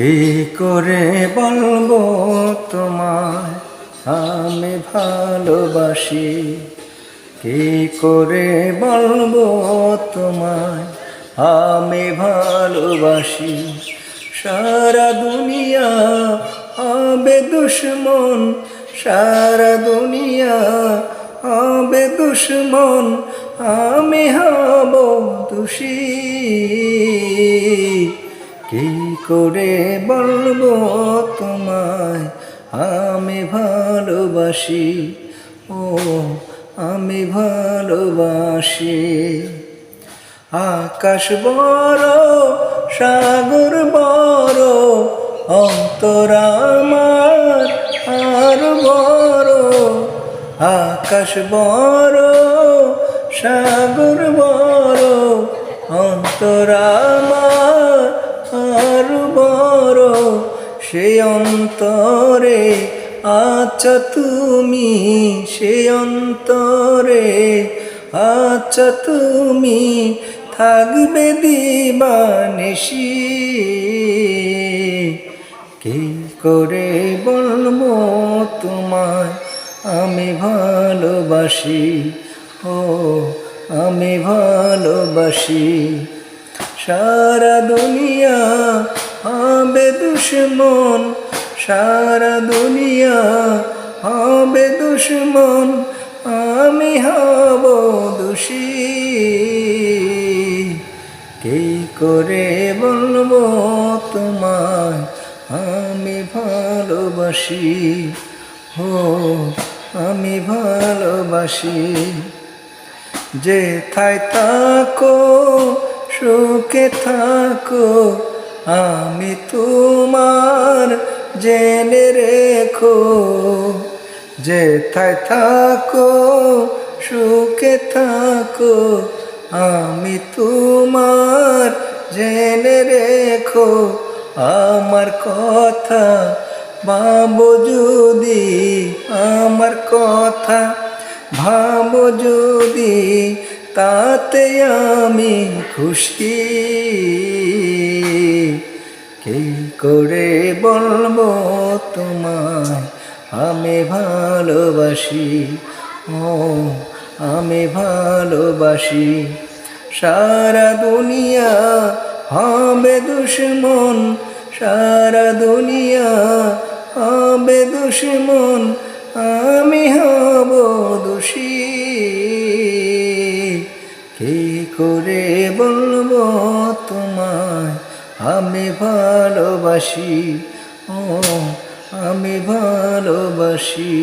কি করে বলব তোমায়? আমি ভালোবাসি। কি করে বলব তোমায়? আমি ভালোবাসি। সারা দুনিয়া হবে দুশ্মন। সারা দুনিয়া হবে দুশ্মন। আমি হব দোষী। কি করে বলব তোমায়? আমি ভালোবাসি, ও আমি ভালোবাসি। আকাশ বড়, সাগর বড়, অন্তর আমার আর বড়। আকাশ বড়, সাগর বড়, অন্তর সে অন্তরে আচ্ছা তুমি, সে অন্তরে আচ্ছা তুমি থাকবে দিবানিসি কি করে বলব তোমায়, আমি ভালোবাসি, ও আমি ভালোবাসি। সারা দুনিয়া হবে দুশ্মন, সারা দুনিয়া হবে দুশ্মন, আমি হব দোষী। কি করে বলব তোমায়? আমি ভালোবাসি, হো, আমি ভালোবাসি। যে থাই থাকো, সুখে থাকো আমি তোমার জেনে রেখো যে থাই থাকো, সুখে থাকো, আমি তোমার জেনে রেখো। আমার কথা ভাবো যদি, আমার কথা ভাবো যদি, তাতে আমি খুশি। কি করে বলব তোমায়? আমি ভালোবাসি, ও, আমি ভালোবাসি। সারা দুনিয়া হবে দুশ্মন, সারা দুনিয়া হবে দুশ্মন, আমি হব দোষী। কি করে বলব তোমায়? আমি ভালোবাসি ও আমি ভালোবাসি।